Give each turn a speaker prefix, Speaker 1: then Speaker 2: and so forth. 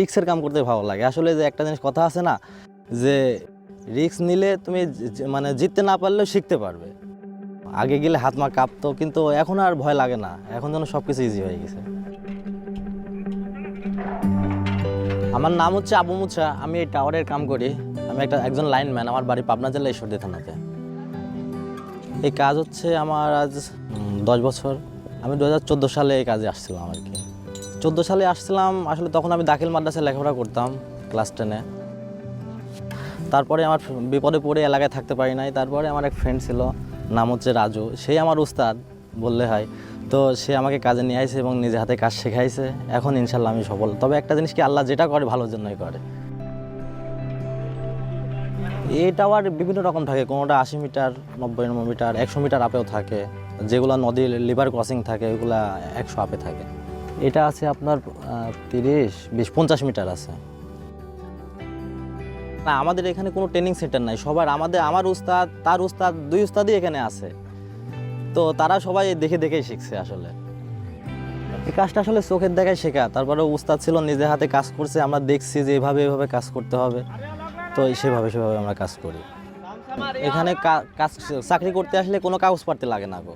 Speaker 1: রিক্সের কাম করতে ভালো লাগে। আসলে যে একটা জিনিস কথা আছে না, যে রিক্স নিলে তুমি মানে জিততে না পারলেও শিখতে পারবে। আগে গেলে হাত মা কাঁপতো, কিন্তু এখন আর ভয় লাগে না। এখন যেন সব কিছু ইজি হয়ে গেছে। আমার নাম হচ্ছে আবু মুছা। আমি এই টাওয়ারের কাম করি। আমি একটা, একজন লাইনম্যান আমার বাড়ি পাবনা জেলা ঈশ্বরদী থানাতে। এই কাজ হচ্ছে আমার আজ দশ বছর। আমি দু হাজার চোদ্দ সালে এই কাজে আসছিলাম আর কি। চোদ্দ সালে আসছিলাম, আসলে তখন আমি দাখিল মাদ্রাসায় লেখাপড়া করতাম ক্লাস টেনে তারপরে আমার বিপদে পড়ে এলাকায় থাকতে পারি নাই। তারপরে আমার এক ফ্রেন্ড ছিল, নাম হচ্ছে রাজু। সেই আমার উস্তাদ বললে হয়। তো সে আমাকে কাজে নিয়ে আসে এবং নিজে হাতে কাজ শেখাইছে। এখন ইনশাল্লাহ আমি সফল। তবে একটা জিনিস কি, আল্লাহ যেটা করে, ভালোর জন্যই করে। এই টাওয়ার বিভিন্ন রকম থাকে। কোনোটা আশি মিটার, নব্বই মিটার, একশো মিটার আপেও থাকে। যেগুলো নদীর লিভার ক্রসিং থাকে ওগুলা একশো আপে থাকে। এটা আছে আপনার তিরিশ, বিশ, পঞ্চাশ মিটার আছে। না, আমাদের এখানে কোনো ট্রেনিং সেন্টার নাই। সবার আমাদের, আমার উস্তাদ, তার উস্তাদ, দুই উস্তাদই এখানে আছে। তো তারা সবাই দেখে দেখেই শিখছে আসলে। এই কাজটা আসলে চোখের দেখায় শেখা। তারপরে উস্তাদ ছিল নিজে হাতে কাজ করছে, আমরা দেখছি যে এভাবে এভাবে কাজ করতে হবে। তো সেভাবে সেভাবে আমরা কাজ করি। এখানে কাজ, চাকরি করতে আসলে কোনো কাগজ পাড়তে লাগে না গো।